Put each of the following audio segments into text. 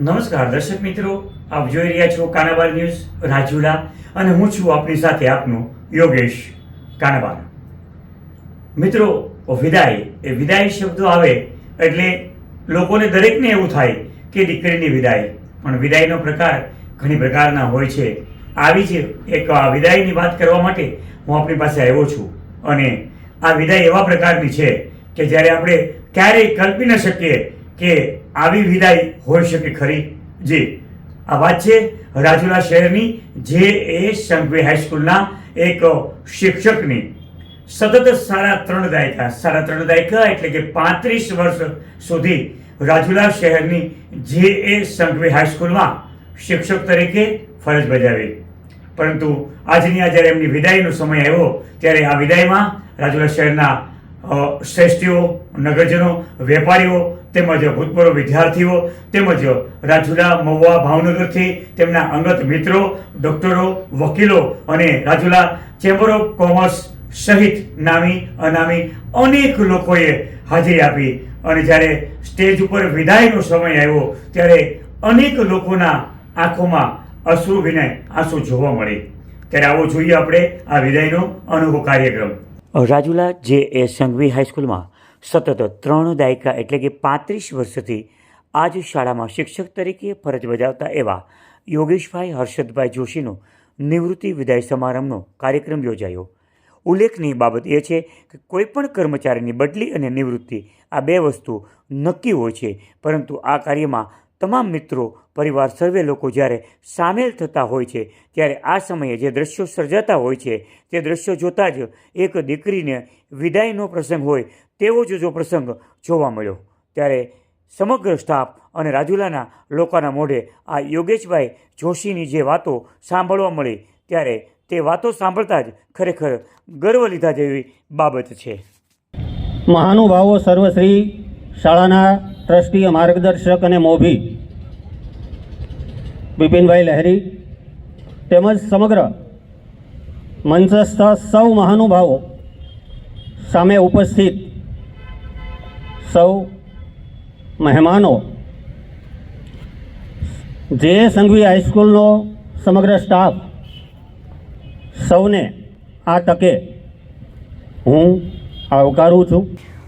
નમસ્કાર, દર્શક મિત્રો. આપ જોઈ રહ્યા છો કાનાબાર ન્યૂઝ, રાજુલા, અને હું છું આપની સાથે આપનો યોગેશ કાનાબાર. મિત્રો, વિદાય. એ વિદાય શબ્દો આવે એટલે લોકોને દરેકને એવું થાય કે દીકરીની વિદાય. પણ વિદાયનો પ્રકાર ઘણી પ્રકારના હોય છે. આવી જ એક વિદાયની વાત કરવા માટે હું આપણી પાસે આવ્યો છું. અને આ વિદાય એવા પ્રકારની છે કે જ્યારે આપણે ક્યારેય કલ્પી ન શકીએ કે આવી વિદાય હોઈ શકે ખરી? જે. આ વાત છે રાજુલા શહેરની જે એ સંઘવી હાઈસ્કૂલના એક શિક્ષકની. સતત સાડા ત્રણ દાયકા, સાડા ત્રણ દાયકા એટલે કે પાંત્રીસ વર્ષ સુધી રાજુલા શહેરની જે એ સંઘવી હાઈસ્કૂલમાં શિક્ષક તરીકે ફરજ બજાવી. પરંતુ આજની આ જ્યારે એમની વિદાયનો સમય આવ્યો, ત્યારે આ વિદાયમાં રાજુલા શહેરના શ્રેષ્ઠીઓ, નગરજનો, વેપારીઓ તેમજ ભૂતપૂર્વ વિદ્યાર્થીઓ, તેમજ રાજુલા મહુવા ભાવનગરથી તેમના અંગત મિત્રો, ડોક્ટરો, વકીલો અને રાજુલા ચેમ્બર ઓફ કોમર્સ સહિત નામી, અનામી અનેક લોકોએ હાજરી આપી. અને જ્યારે સ્ટેજ ઉપર વિદાયનો સમય આવ્યો, ત્યારે અનેક લોકોના આંખોમાં અશ્રુ વિને આંસુ જોવા મળે. ત્યારે આવો જોઈએ આપણે આ વિદાયનો અનુભવ કાર્યક્રમ. રાજુલા જે એ સંઘવી હાઈસ્કૂલમાં સતત ત્રણ દાયકા એટલે કે પાંત્રીસ વર્ષથી આ જ શાળામાં શિક્ષક તરીકે ફરજ બજાવતા એવા યોગેશભાઈ હર્ષદભાઈ જોશીનો નિવૃત્તિ વિદાય સમારંભનો કાર્યક્રમ યોજાયો. ઉલ્લેખનીય બાબત એ છે કે કોઈપણ કર્મચારીની બદલી અને નિવૃત્તિ આ બે વસ્તુ નક્કી હોય છે, પરંતુ આ કાર્યમાં તમામ મિત્રો, પરિવાર, સર્વે લોકો જ્યારે સામેલ થતા હોય છે, ત્યારે આ સમયે જે દ્રશ્યો સર્જાતા હોય છે, તે દ્રશ્યો જોતાં જ એક દીકરીને વિદાયનો પ્રસંગ હોય તેવો જ જો પ્રસંગ જોવા મળ્યો. ત્યારે સમગ્ર સ્ટાફ અને રાજુલાના લોકોના મોઢે આ યોગેશભાઈ જોશીની જે વાતો સાંભળવા મળી, ત્યારે તે વાતો સાંભળતા જ ખરેખર ગર્વ લીધા જેવી બાબત છે. મહાનુભાવો સર્વશ્રી, શાળાના ટ્રસ્ટીય માર્ગદર્શક અને મોભી બિપિનભાઈ લહેરી તેમજ સમગ્ર મંચસ્થ સૌ મહાનુભાવો સામે ઉપસ્થિત સૌ મહેમાનો. જે સંઘવી હાઈસ્કૂલનો સમગ્ર સ્ટાફ સૌને આ તકે હું આવકારું છું.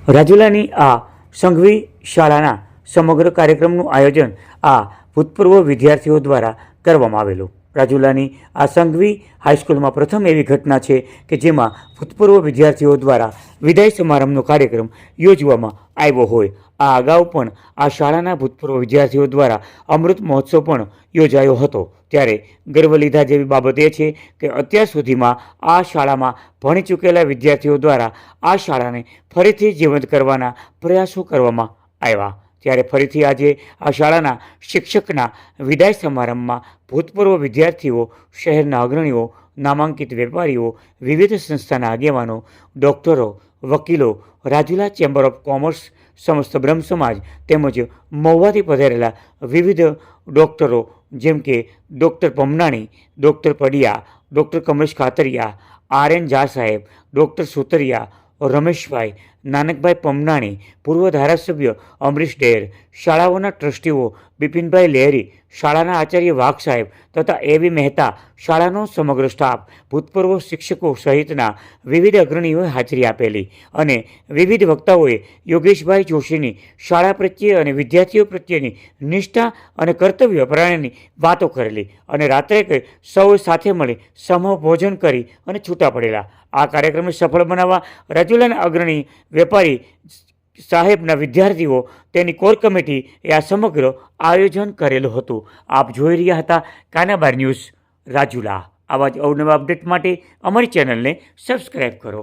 રાજુલાની આ સંઘવી શાળાના સમગ્ર કાર્યક્રમનું આયોજન આ ભૂતપૂર્વ વિદ્યાર્થીઓ દ્વારા કરવામાં આવેલું. રાજુલાની આ સંઘવી હાઈસ્કૂલમાં પ્રથમ એવી ઘટના છે કે જેમાં ભૂતપૂર્વ વિદ્યાર્થીઓ દ્વારા વિદાય સમારંભનો કાર્યક્રમ યોજવામાં આવ્યો હોય. આ અગાઉ પણ આ શાળાના ભૂતપૂર્વ વિદ્યાર્થીઓ દ્વારા અમૃત મહોત્સવ પણ યોજાયો હતો. ત્યારે ગર્વ લીધા જેવી બાબત એ છે કે અત્યાર સુધીમાં આ શાળામાં ભણી ચૂકેલા વિદ્યાર્થીઓ દ્વારા આ શાળાને ફરીથી જીવંત કરવાના પ્રયાસો કરવામાં આવ્યા ત્યારે ફરીથી આજે આ શાળાના શિક્ષકના વિદાય સમારંભમાં ભૂતપૂર્વ વિદ્યાર્થીઓ, શહેરના અગ્રણીઓ, નામાંકિત વેપારીઓ, વિવિધ સંસ્થાના આગેવાનો, ડૉક્ટરો, વકીલો, રાજુલા ચેમ્બર ઓફ કોમર્સ, સમસ્ત બ્રહ્મ સમાજ તેમજ મહુવાથી પધારેલા વિવિધ ડૉક્ટરો જેમ કે doctor Pamnani, doctor Padiya, doctor Kamlesh Khatariya, R N Jha સાહેબ, ડૉક્ટર સુતરિયા રમેશભાઈ, નાનકભાઈ પમનાણી, પૂર્વ ધારાસભ્ય અમરીશ ડેર શાળાઓના ટ્રસ્ટીઓ બિપિનભાઈ લહેરી શાળાના આચાર્ય વાઘ સાહેબ તથા એવી મહેતા, શાળાનો સમગ્ર સ્ટાફ, ભૂતપૂર્વ શિક્ષકો સહિતના વિવિધ અગ્રણીઓએ હાજરી આપેલી અને વિવિધ વક્તાઓએ યોગેશભાઈ જોશીની શાળા પ્રત્યે અને વિદ્યાર્થીઓ પ્રત્યેની નિષ્ઠા અને કર્તવ્ય પરાયણની વાતો કરેલી અને રાત્રે કંઈ સૌ સાથે મળી સમૂહ ભોજન કરી અને છૂટા પડેલા. આ કાર્યક્રમને સફળ બનાવવા રાજુલાના અગ્રણી વેપારી સાહેબના વિદ્યાર્થીઓ તેની કોર કમિટી એ આ સમગ્ર આયોજન કરેલું હતું. આપ જોઈ રહ્યા હતા કાનાબાર ન્યૂઝ રાજુલા. આવા જ અવનવા અપડેટ માટે અમારી ચેનલને સબસ્ક્રાઈબ કરો.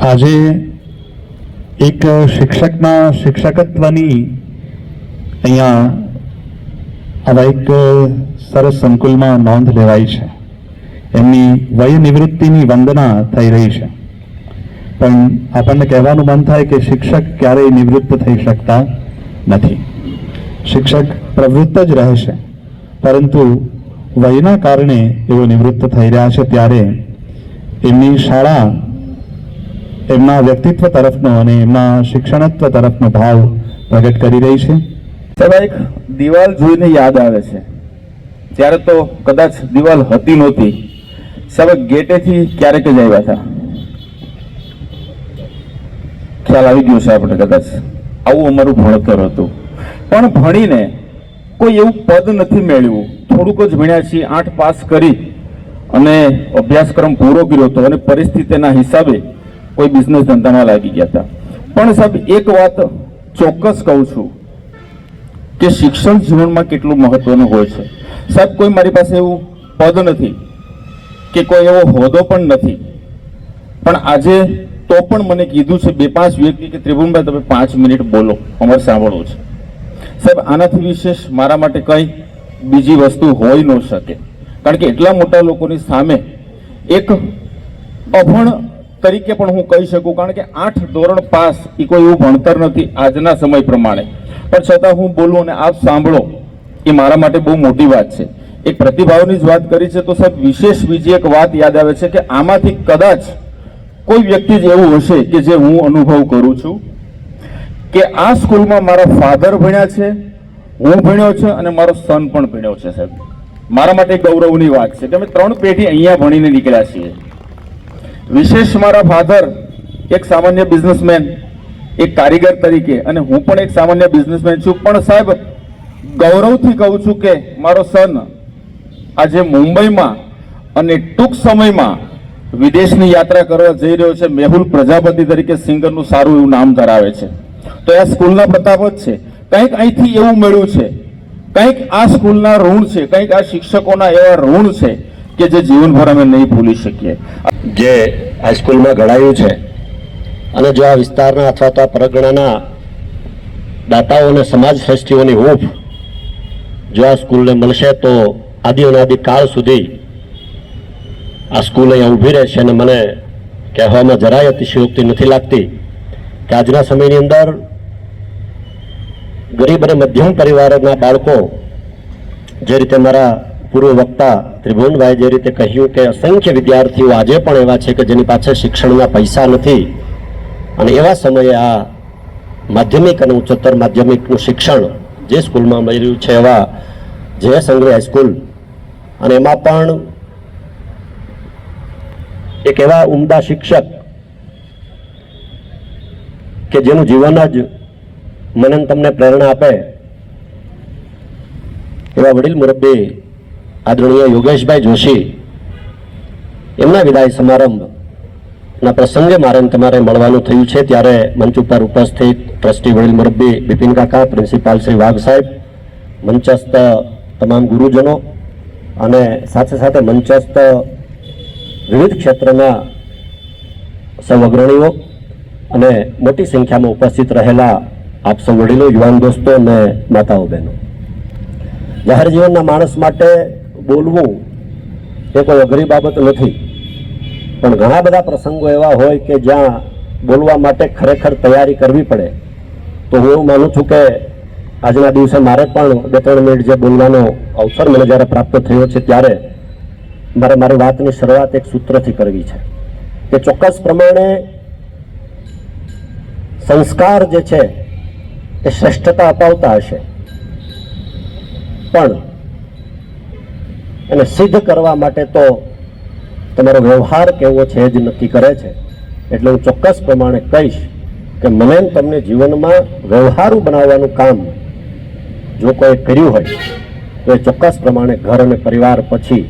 આજે એક શિક્ષકના શિક્ષકત્વની અહીંયા આવા એક સરસ સંકુલમાં નોંધ લેવાય છે. એમની વય નિવૃત્તિની વંદના થઈ રહી છે. પણ આપણને કહેવાનું મન થાય કે શિક્ષક ક્યારેય નિવૃત્ત થઈ શકતા નથી. શિક્ષક પ્રવૃત્ત જ રહેશે પરંતુ વયના કારણે એઓ નિવૃત્ત થઈ રહ્યા છે ત્યારે એમની શાળા એમના વ્યક્તિત્વ તરફનો અને એમના શિક્ષણત્વ તરફનો ભાવ પ્રગટ કરી રહી છે. સાહેબ એક દિવાલ જોઈને યાદ આવે છે. ત્યારે તો કદાચ દિવાલ હતી નહોતી. સાહેબ ગેટેથી ક્યારેક જ આવ્યા હતા. ખ્યાલ આવી ગયો છે આપણે કદાચ. આવું અમારું ભણતર હતું. પણ ભણીને કોઈ એવું પદ નથી મેળવ્યું. થોડુંક જ ભણ્યા છીએ, આઠ પાસ કરી અને અભ્યાસક્રમ પૂરો કર્યો હતો અને પરિસ્થિતિના હિસાબે કોઈ બિઝનેસ ધંધામાં લાગી ગયા હતા. પણ સાહેબ, એક વાત ચોક્કસ કહું છું કે શિક્ષણ જીવનમાં કેટલું મહત્વનું હોય છે. સાહેબ, કોઈ મારી પાસે એવું પદ નથી. કે કોઈ એવો હોદ્દો પણ નથી. પણ આજે તો પણ મને કીધું છે બે પાંચ વ્યક્તિ કે ત્રિભુવનભાઈ તમે પાંચ મિનિટ બોલો, અમારે સાંભળવું છે. સાહેબ, આનાથી વિશેષ મારા માટે કંઈ બીજી વસ્તુ હોઈ ન શકે. કારણ કે એટલા મોટા લોકોની સામે એક અભણ તરીકે પણ હું કહી શકું, કારણ કે આઠ ધોરણ પાસ એ કોઈ એવું ભણતર નથી આજના સમય પ્રમાણે. પણ છતાં હું બોલું અને આપ સાંભળો, એ મારા માટે બહુ મોટી વાત છે. એક પ્રતિભાવની જ વાત કરી છે. તો સાહેબ, વિશેષ બીજી એક વાત યાદ આવે છે કે આમાંથી કદાચ કોઈ વ્યક્તિ જ એવું હશે કે જે હું અનુભવ કરું છું કે આ સ્કૂલમાં મારા ફાધર ભણ્યા છે, હું ભણ્યો છે અને મારો સન પણ ભણ્યો છે, સાહેબ. મારા માટે ગૌરવની વાત છે કે અમે ત્રણ પેઢી અહીંયા ભણીને નીકળ્યા છીએ. વિશેષ મારા ફાધર એક સામાન્ય બિઝનેસમેન, એક કારીગર તરીકે અને હું પણ એક સામાન્ય બિઝનેસમેન છું. પણ સાહેબ, ગૌરવથી કહું છું કે મારો સન આજે મુંબઈમાં અને ટૂંક સમયમાં વિદેશની યાત્રા કરવા જઈ રહ્યો છે મેહુલ પ્રજાપતિ તરીકે સિંગરનું સારું એવું નામ ધરાવે છે. તો આ સ્કૂલના પ્રતાપ જ છે. કંઈક અહીંથી એવું મળ્યું છે. કંઈક આ સ્કૂલના ઋણ છે. કંઈક આ શિક્ષકોના એવા ઋણ છે કે જે જીવનભર અમે નહીં ભૂલી શકીએ. જે હાઈસ્કૂલમાં ઘડાયું છે અને જો આ વિસ્તારના અથવા તો આ પરગણાના દાતાઓ અને સમાજ શ્રેષ્ઠીઓની હૂફ જો આ સ્કૂલને મળશે તો આદિ અનાદિ કાળ સુધી આ સ્કૂલ અહીંયા ઊભી રહેશે અને મને કહેવામાં જરાય અતિશયોક્તિ નથી લાગતી કે આજના સમયની અંદર ગરીબ અને મધ્યમ પરિવારના બાળકો જે રીતે મારા પૂર્વ વક્તા ત્રિભુવનભાઈ જે રીતે કહ્યું કે અસંખ્ય વિદ્યાર્થીઓ આજે પણ એવા છે કે જેની પાસે શિક્ષણના પૈસા નથી અને એવા સમયે આ માધ્યમિક અને ઉચ્ચતર માધ્યમિકનું શિક્ષણ જે સ્કૂલમાં મળી રહ્યું છે એવા જે સંગ્રહ હાઈસ્કૂલ અને એમાં પણ એક એવા ઉમદા શિક્ષક કે જેનું જીવન જ મને તમને પ્રેરણા આપે, એવા વડીલ મુરબ્બી આદરણીય યોગેશભાઈ જોશી, એમના વિદાય સમારંભના પ્રસંગે મારે તમારે મળવાનું થયું છે. ત્યારે મંચ ઉપર ઉપસ્થિત ટ્રસ્ટી વડીલ મુરબ્બી બિપિન કાકા, પ્રિન્સિપાલ શ્રી વાઘ સાહેબ, મંચસ્થ તમામ ગુરુજનો અને સાથે સાથે મંચસ્થ વિવિધ ક્ષેત્રના સૌ અગ્રણીઓ અને મોટી સંખ્યામાં ઉપસ્થિત રહેલા આપ સૌ વડીલો, યુવાન દોસ્તો અને માતાઓ બહેનો. જાહેર જીવનના માણસ માટે બોલવું એ કોઈ અઘરી બાબત નથી. પણ ઘણા બધા પ્રસંગો એવા હોય કે જ્યાં બોલવા માટે ખરેખર તૈયારી કરવી પડે. તો હું માનું છું કે આજના દિવસે મારે પણ બે ત્રણ મિનિટ જે બોલવાનો અવસર મને જ્યારે પ્રાપ્ત થયો છે ત્યારે મારે મારી વાતની શરૂઆત એક સૂત્રથી કરવી છે કે ચોક્કસ પ્રમાણે સંસ્કાર જે છે એ શ્રેષ્ઠતા અપાવતા હશે. પણ એને સિદ્ધ કરવા માટે તો તમારો વ્યવહાર કેવો છે એ જ નક્કી કરે છે. એટલે હું ચોક્કસ પ્રમાણે કહીશ કે મને તમને જીવનમાં વ્યવહારું બનાવવાનું કામ જો કોઈ કર્યું હોય, તો એ ચોક્કસ પ્રમાણે ઘર અને પરિવાર પછી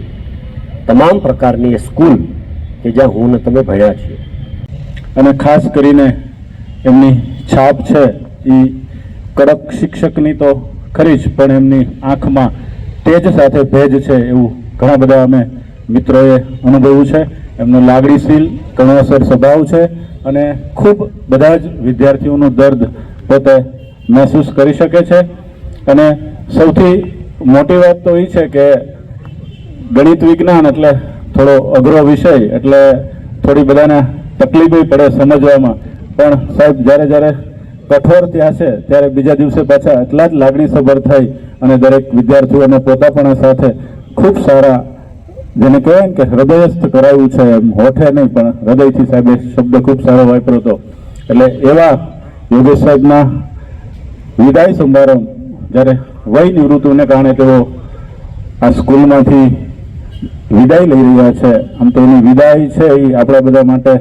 તમામ પ્રકારની સ્કૂલ કે જ્યાં હું ને તમે ભણ્યા છીએ. અને ખાસ કરીને એમની છાપ છે એ કડક શિક્ષકની તો ખરી જ, પણ એમની આંખમાં તેજ સાથે ભેજ છે એવું ઘણા બધા અમે મિત્રોએ અનુભવ્યું છે. એમનો લાગણીશીલ કણોસર સ્વભાવ છે અને ખૂબ બધા જ વિદ્યાર્થીઓનું દર્દ પોતે મહેસૂસ કરી શકે છે. અને સૌથી મોટી વાત તો એ છે કે ગણિત વિજ્ઞાન એટલે થોડો અઘરો વિષય, એટલે થોડી બધાને તકલીફ પડે સમજવામાં. પણ સાહેબ, જ્યારે જ્યારે કઠોર ત્યાં છે, ત્યારે બીજા દિવસે પાછા એટલા જ લાગણીસભર થઈ અને દરેક વિદ્યાર્થીઓને પોતાપણા સાથે ખૂબ સારા, જેને કહેવાય કે હૃદયસ્થ કરાવ્યું છે એમ. હોઠે નહીં, પણ હૃદયથી સાહેબે શબ્દ ખૂબ સારો વાપર્યો હતો. એટલે એવા યોગેશ સાહેબના વિદાય સમારંભ જ્યારે વય નિવૃત્તિને કારણે તેઓ આ સ્કૂલમાંથી વિદાય લઈ રહ્યા છે. આમ તો એની વિદાય છે એ આપણા બધા માટે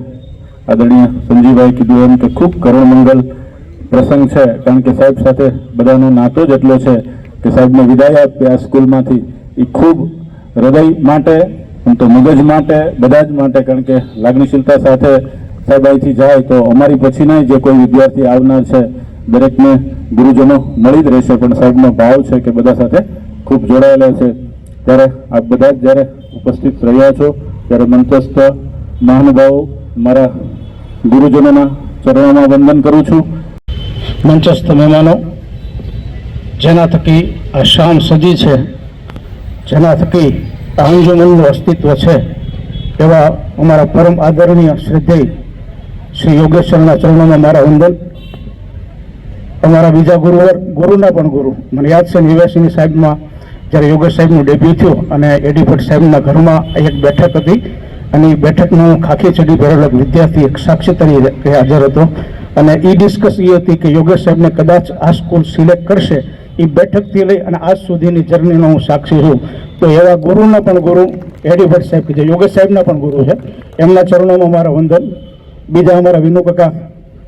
આદરણીય સંજીવભાઈ કીધું એમ કે ખૂબ કરુણમંગલ પ્રસંગ છે. કારણ કે સાહેબ સાથે બધાનો નાતો જ એટલો છે કે સાહેબને વિદાય આપી આ સ્કૂલમાંથી. એ ખૂબ હૃદય માટે, આમ તો મગજ માટે, બધા જ માટે, કારણ કે લાગણીશીલતા સાથે સાહેબ અહીંથી જાય તો અમારી પછીના જે કોઈ વિદ્યાર્થી આવનાર છે દરેકને ગુરુજનો મળી જ રહેશે. પણ સાહેબનો ભાવ છે કે બધા સાથે ખૂબ જોડાયેલા છે. ત્યારે આપ બધા જ જ્યારે ઉપસ્થિત રહ્યા છો, ત્યારે મંચસ્થ મહાનુભાવો, મારા ગુરુજનોના ચરણોમાં વંદન કરું છું. મંચસ્થ મહેમાનો, જેના થકી આ શામ સજી છે, જેના થકી આ અંજુમનનું અસ્તિત્વ છે, એવા અમારા પરમ આદરણીય શ્રદ્ધેય શ્રી યોગેશ્વરના ચરણોમાં મારા વંદન અમારા બીજા ગુરુવર ગુરુના પણ ગુરુ. મને યાદ છે નિવાસીની સાહેબમાં, જ્યારે યોગેશ સાહેબનું ડેબ્યુ થયું અને એડીફટ સાહેબના ઘરમાં એક બેઠક હતી. અને એ બેઠકનું ખાખી ચડી ભરેલો વિદ્યાર્થી એક સાક્ષી તરીકે હાજર હતો. અને એ ડિસ્કસ એ હતી કે યોગેશ સાહેબને કદાચ આ સ્કૂલ સિલેક્ટ કરશે. એ બેઠકથી લઈ અને આજ સુધીની જર્નીનો હું સાક્ષી છું. તો એવા ગુરુના પણ ગુરુ એડીભટ્ટ સાહેબ કે જે યોગેશ સાહેબના પણ ગુરુ છે. એમના ચરણોમાં મારા વંદન. બીજા અમારા વિનુ કાકા,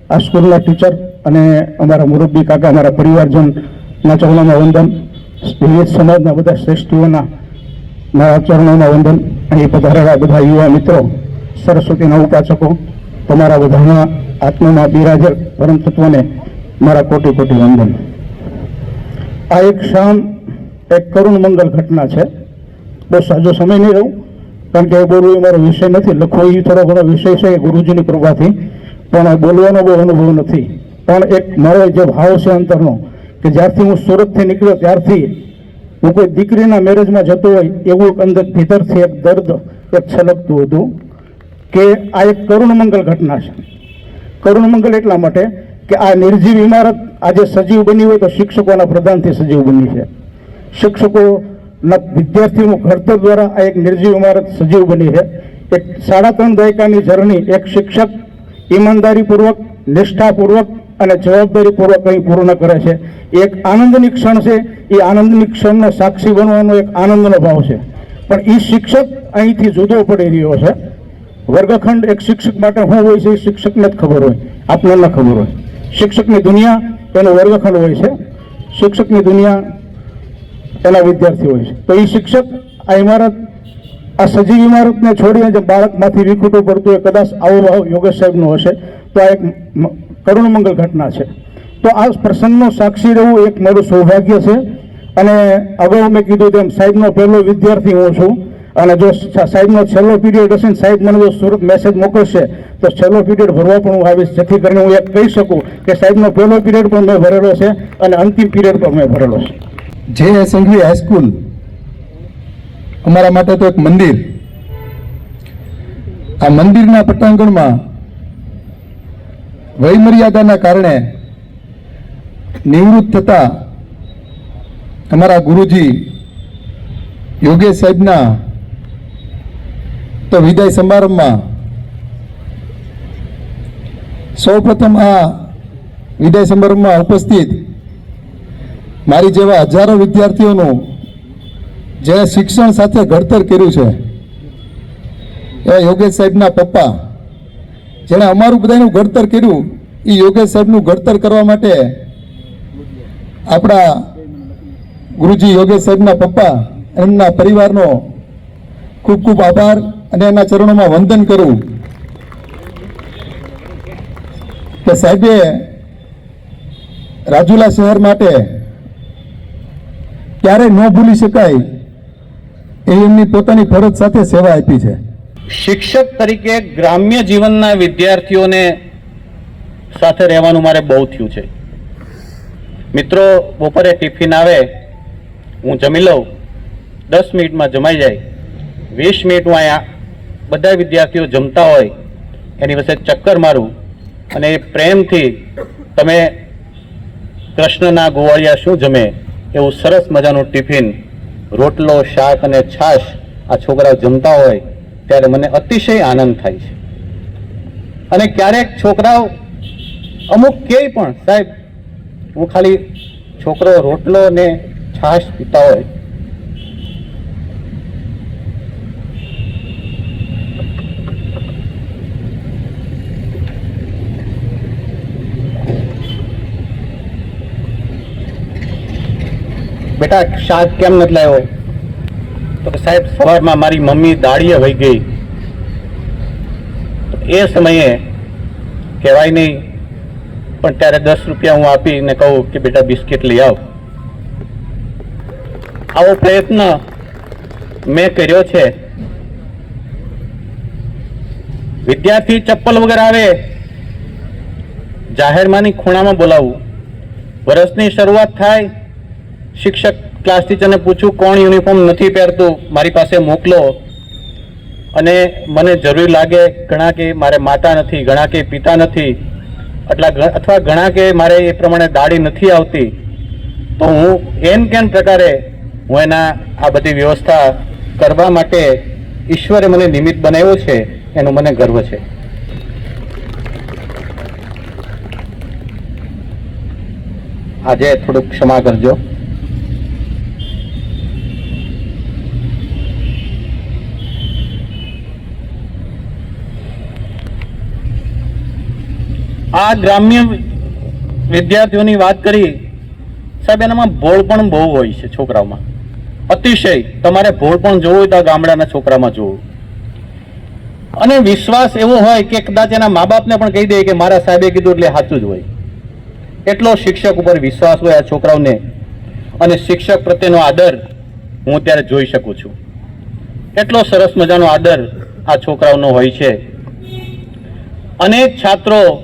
આ સ્કૂલના ટીચર અને અમારા મુરબ્બી કાકા, અમારા પરિવારજનના ચરણોમાં વંદન વિવિધ સમાજના બધા શ્રેષ્ઠીઓના મારા ચરણોમાં વંદન, અહીં પધારેલા બધા યુવા મિત્રો, સરસ્વતીના ઉપાસકો, તમારા બધાના આત્મામાં બિરાજર પરમ તત્વને મારા કોટી કોટી વંદન. આ એક શામ એક કરુણ મંગલ ઘટના છે. બસ સાજો સમય નહીં રહું, કારણ કે એ બોલવું એ મારો વિષય નથી. લખવો એ થોડો ઘણો વિષય છે ગુરુજીની કૃપાથી. પણ બોલવાનો બહુ અનુભવ નથી. પણ એક મારો જે ભાવ છે અંતરનો, કે જ્યારથી હું સુરતથી નીકળ્યો ત્યારથી હું કોઈ દીકરીના મેરેજમાં જતો હોય એવું એક અંદર ભીતરથી એક દર્દ, એક છલકતું હતું, કે આ એક કરુણમંગલ ઘટના છે. કરુણમંગલ એટલા માટે કે આ નિર્જીવ ઇમારત આજે સજીવ બની હોય તો શિક્ષકોના પ્રદાનથી સજીવ બની છે. શિક્ષકોના વિદ્યાર્થીઓનું ઘડતર દ્વારા આ એક નિર્જીવ ઇમારત સજીવ બની છે. એક સાડા ત્રણ દાયકાની જર્ની, એક શિક્ષક ઈમાનદારીપૂર્વક, નિષ્ઠાપૂર્વક અને જવાબદારીપૂર્વક અહીં પૂર્ણ કરે છે. એક આનંદની ક્ષણ છે, એ આનંદની ક્ષણનો સાક્ષી બનવાનો એક આનંદનો ભાવ છે. પણ એ શિક્ષક અહીંથી જુદો પડી રહ્યો છે. વર્ગખંડ એક શિક્ષક માટે શું હોય છે, એ શિક્ષકને જ ખબર હોય. આપને ન ખબર હોય. શિક્ષકની દુનિયા એનો વર્ગખંડ હોય છે. શિક્ષકની દુનિયા એના વિદ્યાર્થી હોય છે. તો એ શિક્ષક આ ઇમારત, આ સજીવ ઇમારતને છોડીને જે બાળકમાંથી વિખૂટું પડતું એ કદાચ આવો ભાવ યોગેશ સાહેબનો હશે, તો આ એક કરુણમંગલ ઘટના છે. તો આ પ્રસંગનો સાક્ષી રહેવું એક મારું સૌભાગ્ય છે. અને અગાઉ મેં કીધું તેમ સાહેબનો પહેલો વિદ્યાર્થી હું છું. અને જો સાહેબનો છેલ્લો પીરિયડ હશે ને સાહેબ મને જો મેસેજ મોકલશે, તો છેલ્લો પીરિયડ ભરવા પણ હું આવીશ. જેથી કરીને હું એક કહી શકું કે સાહેબનો પહેલો પીરિયડ પણ મેં ભરેલો છે અને અંતિમ પીરિયડ પણ મેં ભરેલો છે. જે એસેમ્બલી હાઈસ્કૂલ અમારા માટે તો એક મંદિર. આ મંદિરના પટાંગણમાં વયમર્યાદાના કારણે નિવૃત્ત થતા અમારા ગુરુજી યોગેશ સાહેબના તો વિદાય સમારંભમાં સૌપ્રથમ આ વિદાય સમારંભમાં ઉપસ્થિત મારી જેવા હજારો વિદ્યાર્થીઓનું જેણે શિક્ષણ સાથે ઘડતર કર્યું છે, એવા યોગેશ સાહેબના પપ્પા જેણે અમારું બધાનું ઘડતર કર્યું એ યોગેશ સાહેબનું ઘડતર કરવા માટે આપણા ગુરુજી યોગેશ સાહેબના પપ્પા એમના પરિવારનો ખૂબ ખૂબ આભાર અને એના ચરણોમાં વંદન કરું. કે સાહેબે રાજુલા શહેર માટે ક્યારેય ન ભૂલી શકાય એ એમની પોતાની ફરજ સાથે સેવા આપી છે. શિક્ષક તરીકે ગ્રામ્ય જીવનના વિદ્યાર્થીઓને સાથે રહેવાનું મારે બહુ થયું છે. મિત્રો, બપોરે ટિફિન આવે, હું જમી લઉં, દસ મિનિટમાં જમાઈ જાય, વીસ મિનિટ હું અહીંયા બધા વિદ્યાર્થીઓ જમતા હોય, એની વચ્ચે ચક્કર મારું અને એ પ્રેમથી તમે કૃષ્ણના ગોવાળિયા શું જમે એવું સરસ મજાનું ટિફિન, રોટલો, શાક અને છાશ આ છોકરાઓ જમતા હોય ત્યારે મને અતિશય આનંદ થાય છે. અને ક્યારેક છોકરાઓ અમુક કે પણ, સાહેબ, હું ખાલી છોકરો રોટલો ને છાશ પીતા હોય. બેટા, શાક કેમ નથી લાવ્યો? તો સાહેબ, સવારમાં મારી મમ્મી દાળીએ વહી ગઈ. એ સમયે કહેવાય નહીં, પણ ત્યારે દસ રૂપિયા હું આપીને કહું કે બેટા બિસ્કિટ લઈ આવ. આવો પ્રયત્ન મેં કર્યો છે. વિદ્યાર્થી ચપ્પલ વગર આવે, જાહેરમાંની ખૂણામાં બોલાવવું વર્ષની શરૂઆત થાય, શિક્ષક ક્લાસ ટીચરને પૂછું કોણ યુનિફોર્મ નથી પહેરતું? મારી પાસે મોકલો. અને મને જરૂરી લાગે ઘણા કે મારે માતા નથી, ઘણા કે પિતા નથી. એટલા અથવા ઘણા કે મારે એ પ્રમાણે દાઢી નથી આવતી. તો હું એમ કેમ પ્રકારે હું એના આ બધી વ્યવસ્થા કરવા માટે ઈશ્વરે મને નિમિત્ત બનાવ્યો છે, એનો મને ગર્વ છે. આજે થોડુંક ક્ષમા કરજો. આ ગ્રામ્ય વિદ્યાર્થીઓની વાત કરી, સાહેબ, એનામાં ભોળ પણ બહુ હોય છે છોકરાઓમાં. અતિશય, તમારે ભોળ પણ જોવું હોય તો ગામડાના છોકરામાં જોવું. અને વિશ્વાસ એવો હોય કે કદાચ એના મા બાપને પણ કહી દે કે મારા સાહેબે કીધું એટલે સાચું જ હોય. એટલો શિક્ષક ઉપર વિશ્વાસ હોય આ છોકરાઓને. અને શિક્ષક પ્રત્યેનો આદર હું અત્યારે જોઈ શકું છું. એટલો સરસ મજાનો આદર આ છોકરાઓનો હોય છે. અનેક છાત્રો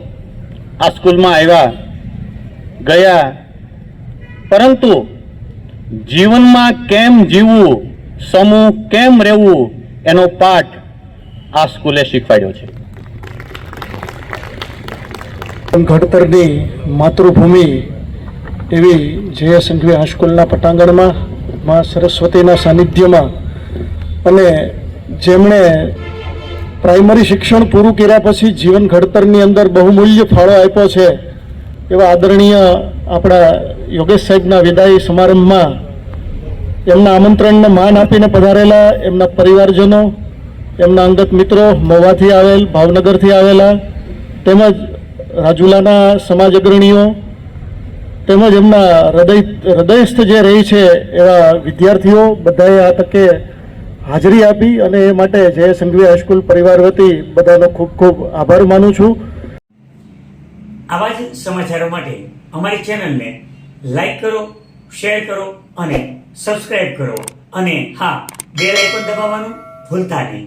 આ સ્કૂલમાં આવ્યા, ગયા. પરંતુ જીવનમાં કેમ જીવવું, સમૂહ કેમ રહેવું, એનો પાઠ આ સ્કૂલે શીખવાડ્યો છે. ઘડતરની માતૃભૂમિ એવી જે સંઘવી હાઈસ્કૂલના પટાંગણમાં માં સરસ્વતીના સાનિધ્યમાં અને જેમણે પ્રાઇમરી શિક્ષણ પૂરું કર્યા પછી જીવન ઘડતરની અંદર બહુમૂલ્ય ફાળો આપ્યો છે. એવા આદરણીય આપણા યોગેશ સાહેબના વિદાય સમારંભમાં એમના આમંત્રણને માન આપીને પધારેલા એમના પરિવારજનો, એમના અંગત મિત્રો મોવાથી આવેલ, ભાવનગરથી આવેલા, તેમજ રાજુલાના સમાજ અગ્રણીઓ, તેમજ એમના હૃદય, હૃદયસ્થ જે રહી છે એવા વિદ્યાર્થીઓ, બધાએ આ તકે હાજરી આપી અને એ માટે જય સંઘવી હાઈસ્કૂલ પરિવાર વતી બધાનો ખૂબ ખૂબ આભાર માનું છું. આવા જ સમાચારો માટે અમારી ચેનલને લાઈક કરો, શેર કરો અને સબસ્ક્રાઇબ કરો. અને હા, બેલ આઇકોન દબાવવાનું ભૂલતા નહીં.